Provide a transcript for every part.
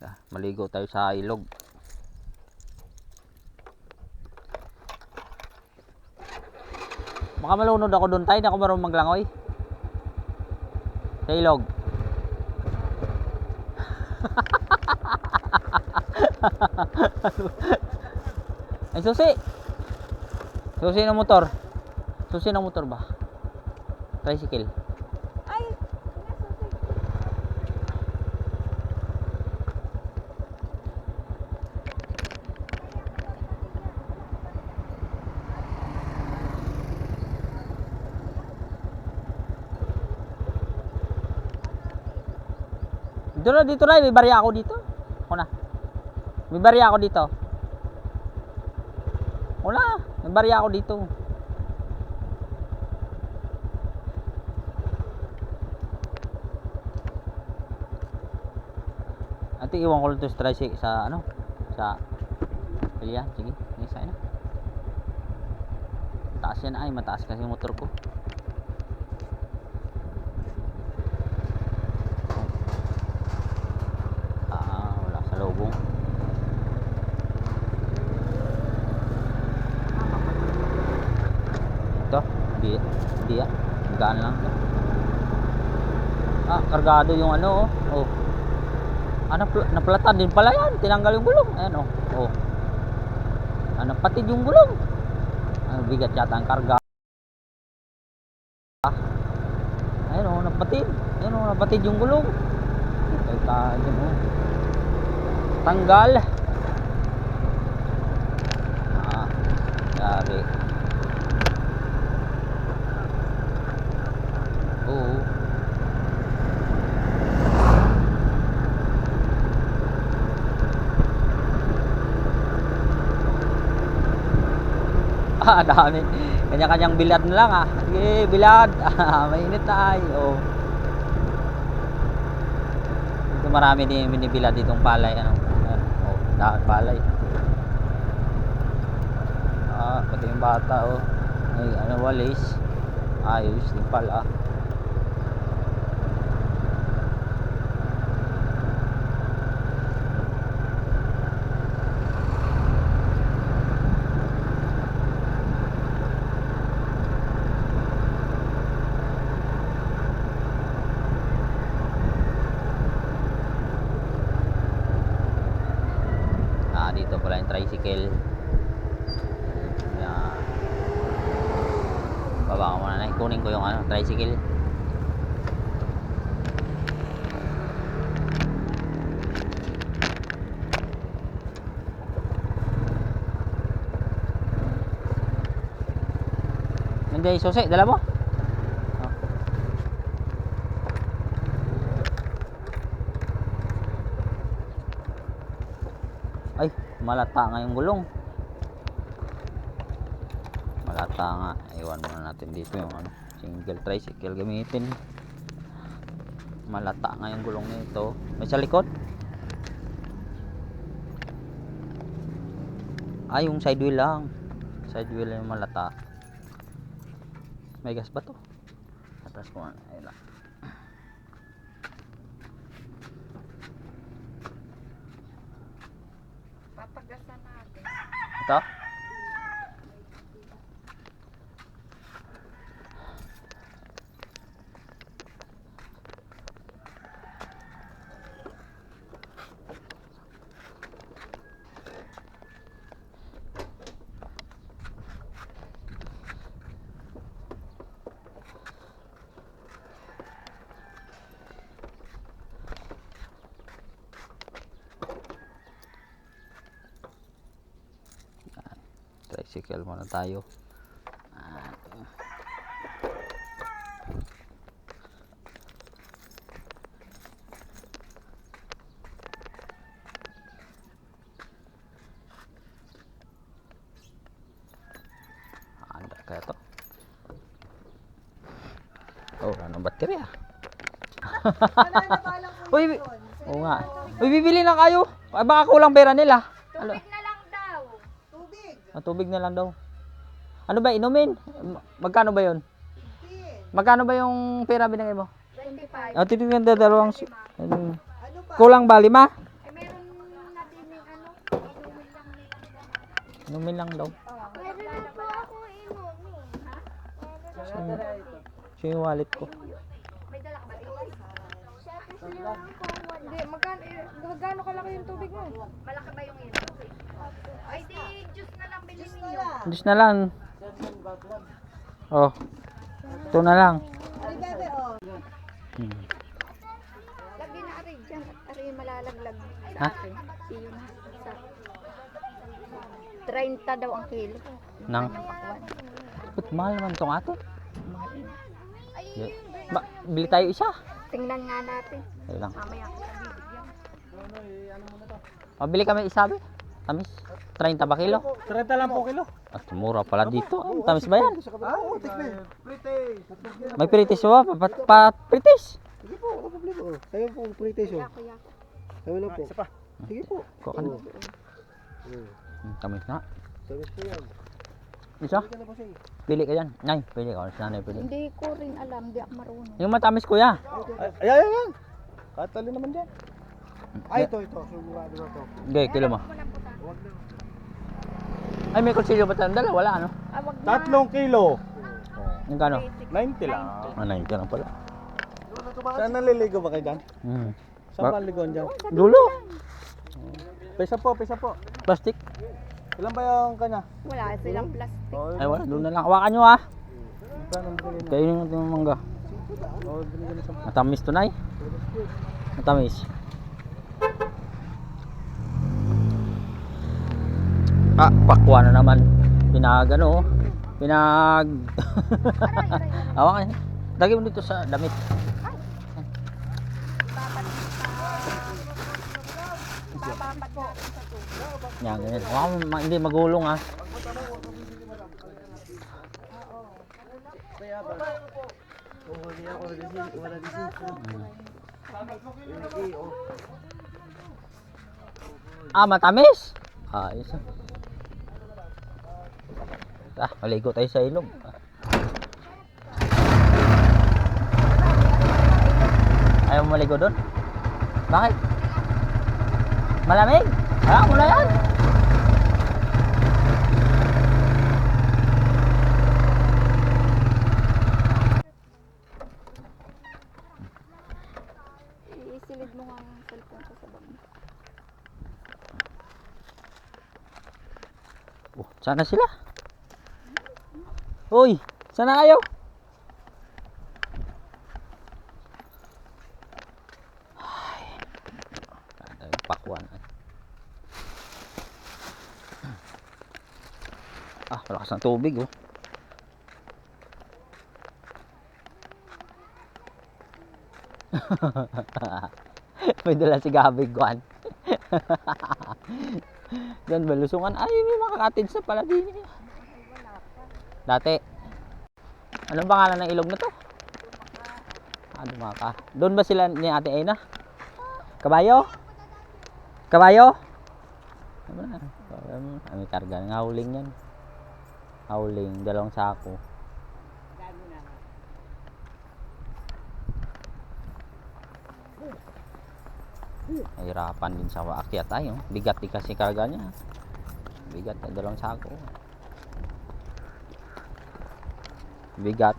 Ah, Maligo tayo sa ilog. Baka malunod ako doon tayo, hindi ako marunong maglangoy. Sa ilog. Ay, susi! Susi ng motor. Susi ng motor ba? Tricycle. Ay, Dito na, dito na. May barya ako dito. Ako na. May barya ako dito. Wala. May barya ako dito. Ate, iwan ko lang ito sa sa ano? Sa Pilya. Sige. Sige, sa na. Taas yan ay. Mataas kasi yung motor ko. Ah, wala sa lubong. Ito, di, di ah. Gaan lang. Ah, kargado yung ano oh. Oh. Ah, napl- naplatan din pala yan. Tinanggal yung gulong. Ayan oh. Oh. Ah, napatid yung gulong. Ah, bigat yata ang karga. Ah. Ayun oh, napatid. Ayun oh, napatid yung gulong. Ay, tayo mo. Tanggal. Ah, yari. Oo. Ah, dami. Kanya-kanyang bilad na lang ah. Sige, bilad. Mainit na ay. Oh. Dito marami din binibilad ditong palay ano. Ayan, oh, daan palay. Ah, pati yung bata oh. Ay, ano walis. Ayos din pala. Ah, dito pala yung tricycle. Yan. Baba ko muna na. Kunin ko yung ano, tricycle. Hindi, susi, dala mo? Ay, malata nga yung gulong. Malata nga. Iwan muna natin dito yung ano, single tricycle gamitin. Malata nga yung gulong nito. May sa likod. Ay, yung side wheel lang. Side wheel yung malata. May gas ba to? Atas ko na. Ayun lang. papagasan natin. Ito? Tricycle muna tayo. Ito. Anda kaya to. Oh anong baterya? Uy, oo nga. Uy bibili na kayo. Ay, baka kulang pera nila. Ano ang tubig na lang daw. Ano ba inumin? Magkano ba 'yon? Magkano ba yung pera binigay mo? 25. Oh, titignan na dalawang ano, ano kulang ba lima? Eh, meron na din yung ano, inumin lang nila. Inumin lang daw. Meron na po ako inumin, ha? Siya yung wallet ko. May dala ka ba? Siya kasi lang po. Hindi, magkano, magkano kalaki yung tubig mo? Malaki ba yung ito? Ay, di, juice na lang bilhin ninyo. Diyos na lang. Oh. Ito na lang. Ay, bebe, oh. Hmm. Lagi na aray dyan. Aray malalaglag sa Ha? Iyon na. Sa 30 daw ang kilo. Nang. Ba't mahal naman itong ato? Ay, Ba, bili tayo isa. tingnan nga natin. Ayun lang. Mamaya. Pabili kami isa be. Tamis. 30 ba kilo? 30 lang po kilo. At mura pala dito. Ang tamis ba yan? Ah, oo. May pritis ba? Pa, pa, pa pritis. Sige po, ano problema? Oh, Kayo po, pretty so. Yako, yako. Kami lang po. Isa pa. Sige po. Kuha ka na. Hmm. Tamis na. Sabi ko yan. Isa? Po. Pili ka yan. Nay, pili ka. Nanay pili. Hindi ko rin alam. Hindi ako marunong. Yung matamis kuya. Ay, ay, ay, ay. Katali naman dyan. Ay, ito, ito. Sigurado na to. Okay, kilo mo. Ay, may kutsilyo ba tayong dala? Wala ano? Ah, wag na. Tatlong kilo. Yung kano? 90 lang. Ah, 90 lang pala. Saan naliligo ba kayo dyan? Hmm. Saan Ba- ligon dyan? Dulo. Pesa po, pesa po. Plastic. Ilan ba yung kanya? Wala silang plastic. Oh, Ay, wala. Doon na lang. Hawakan nyo ah. Saan ang? Kayo yung yung mangga. Oh, sa Matamis to, Nay. Matamis. Ah, pakwa na naman. Pinag ano, pinag... Hawakan. Lagi mo dito sa damit. Papapat natin sa tubig. Yan, ganyan. Hawakan mo, ma- hindi magulong ah. Ah, matamis. Ah. Ah, maligo tayo sa ilog. Ayaw mo maligo doon? Bakit? Malamig? Mo na yan. Isilid mo ang cellphone sa sabang. Oh, sana sila? Uy, sana kayo? Ay, pakwan. Ah, malakas ng tubig oh. may dala si Gabi Guan. Diyan ba lusungan? Ay, may makakatid sa pala din. Dati. Anong pangalan ng ilog na to? Ah, Dumaka. Doon ba sila ni Ate Ena? Kabayo? Kabayo? Ano karga. Ng hauling yan. Hauling. Dalawang sako. Nahirapan din sa akyat tayo. Bigat din kasi karga niya. Bigat dalawang sako. Bigat.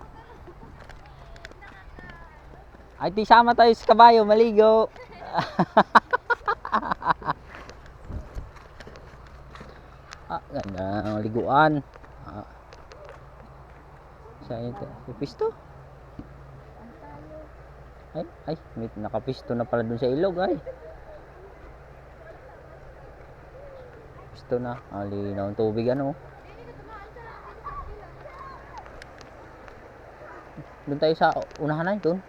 Ay, di sama tayo sa kabayo, maligo. ah, ganda ng liguan. Ah. Saan ito? May pisto? Ay, ay, may nakapisto na pala dun sa ilog, ay. Pisto na. Ah, linaw ang tubig, ano. Doon tayo sa unahan na doon.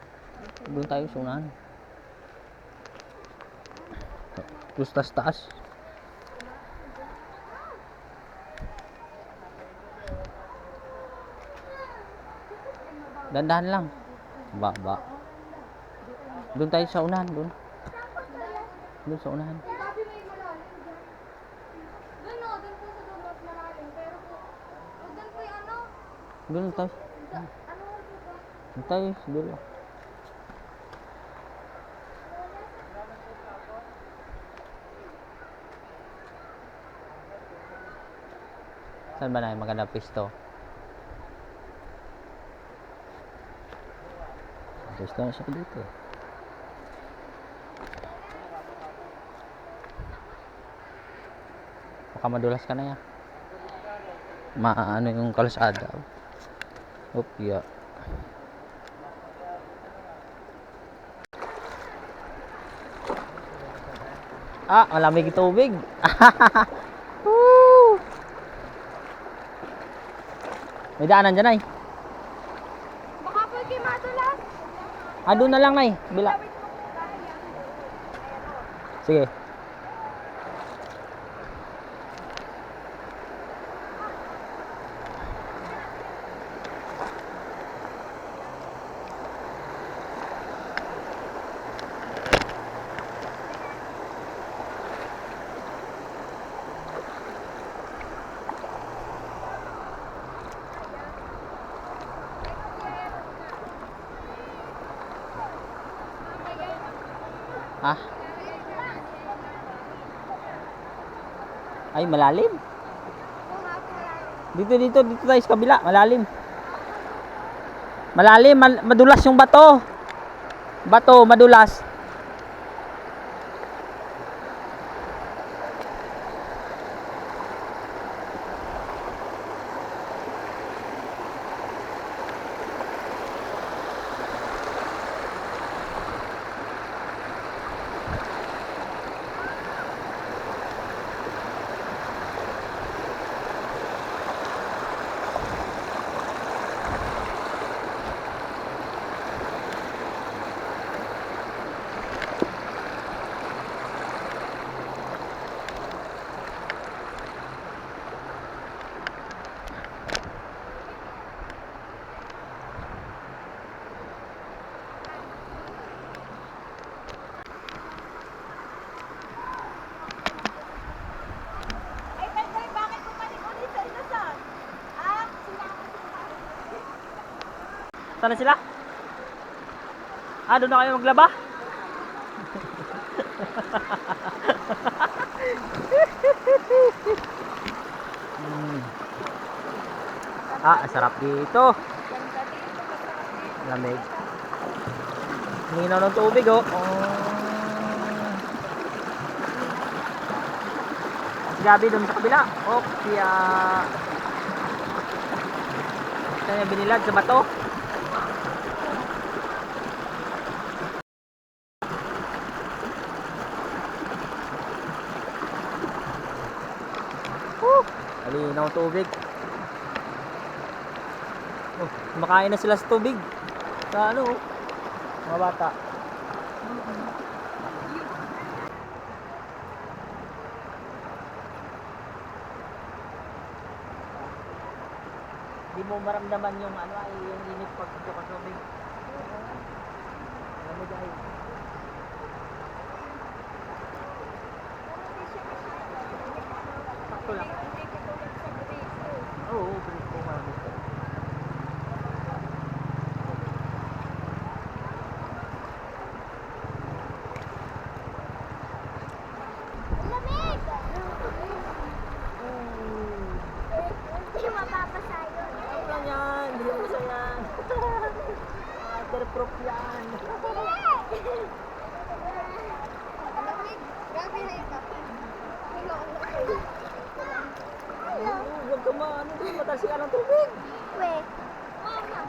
Doon tayo sa unahan. Tapos taas taas. Dandahan lang. Ba, ba. Doon tayo sa unahan, doon. Doon sa unahan. Doon tayo. Sa dulo. Saan ba na yung magandang pisto? Pisto na siya dito. Baka madulas ka na yan. Maano yung kalsada. Oop, yeah. Ah, malamig tubig. Woo! May daanan dyan ay. Baka po kayo madulas. Ah, doon na lang nay. Bila. Sige. Ay, malalim. Dito, dito, dito tayo sa kabila. Malalim. Malalim, mal- madulas yung bato. Bato, madulas. Ay, Penday, bakit bumalik ulit sa Luzon? Ah, Saan na sila? Ah, doon na kayo maglaba? Hmm. Ah, sarap dito. Lamig. Linaw ng tubig, oh. oh. Gabi doon sa kabila. Oh, kaya... Binilad? Sa bato? Woo! Ang tubig. Oh, kumakain na sila sa tubig. Sa ano, oh, mga bata. Di mo maramdaman yung ano ay yung init pag sa tubig. Lamig ay. Sakto lang. Oo, oh, break ko marami ko. Lamig! Hindi mapapasa yun. Ano lang yan? Hindi mo sa yan. Waterproof yan. Grabe na ito. Huwag ka maano ng tubig. We. Mama.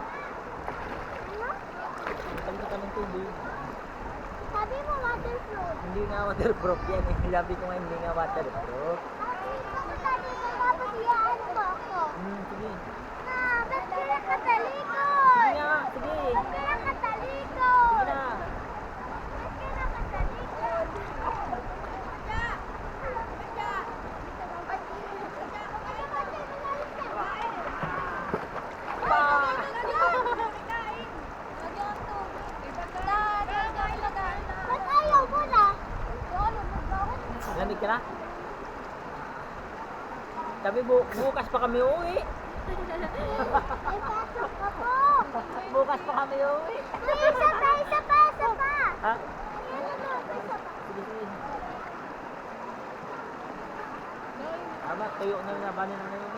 Ano? Matalsikan ng tubig. Sabi mo waterproof. Hindi nga waterproof yan eh. Sabi ko nga hindi nga waterproof. Tapos iyaan mo ako. Hmm, sige. Ah, ba't kaya katalikod? Sige nga, sige. Ba't kaya katalikod? Sige na. Ba't kaya katalikod? Ba't ayaw mo na? Lamig ka na? Sabi bu bukas pa kami uwi. Ay, pasok ka po. Bukas pa kami uwi. May isa pa, isa pa, isa pa. Ha? Sige. Tama, tuyo na na. Bani na na.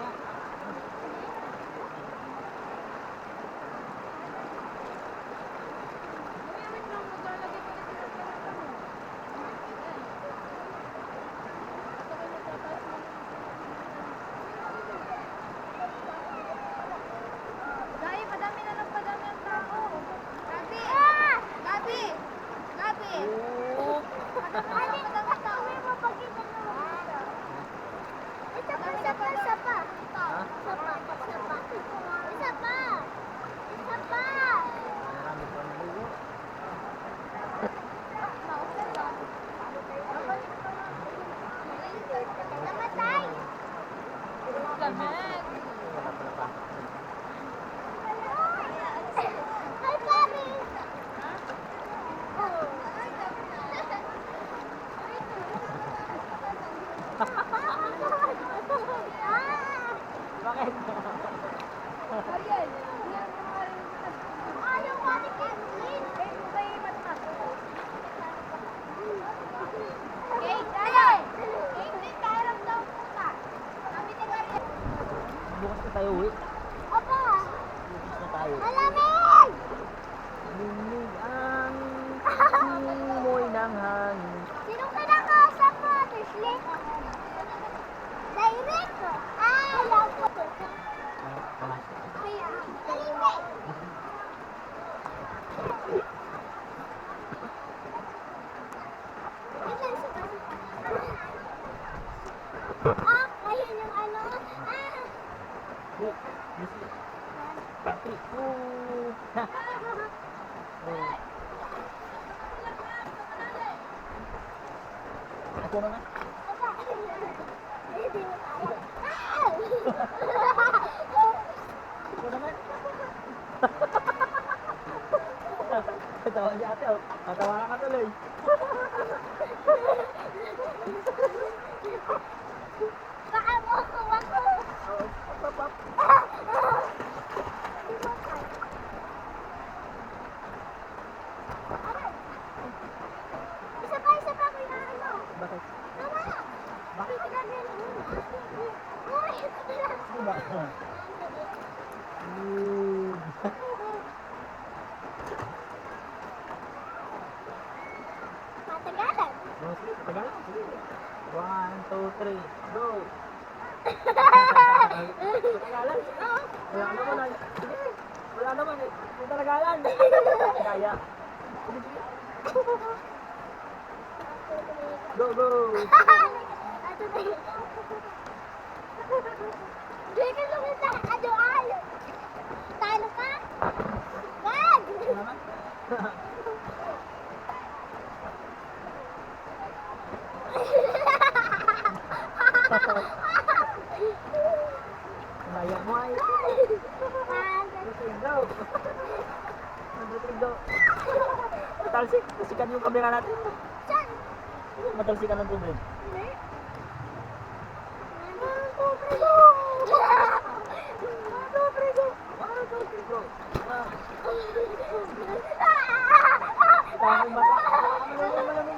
bukas tayo uwi. コロナ Kaya. Go, go! Dito lang sa adoal. Talo ka? Wag! Maya mo ay. Go! Matalsik daw. Matalsik. Tasikan yung kamera natin. Saan? Matalsikan ng tubig. Hindi. Ano,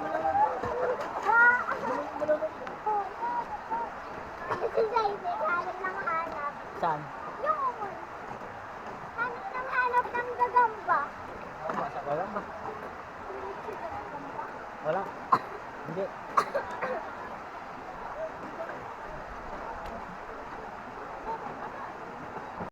Wala ba? Wala. Hindi.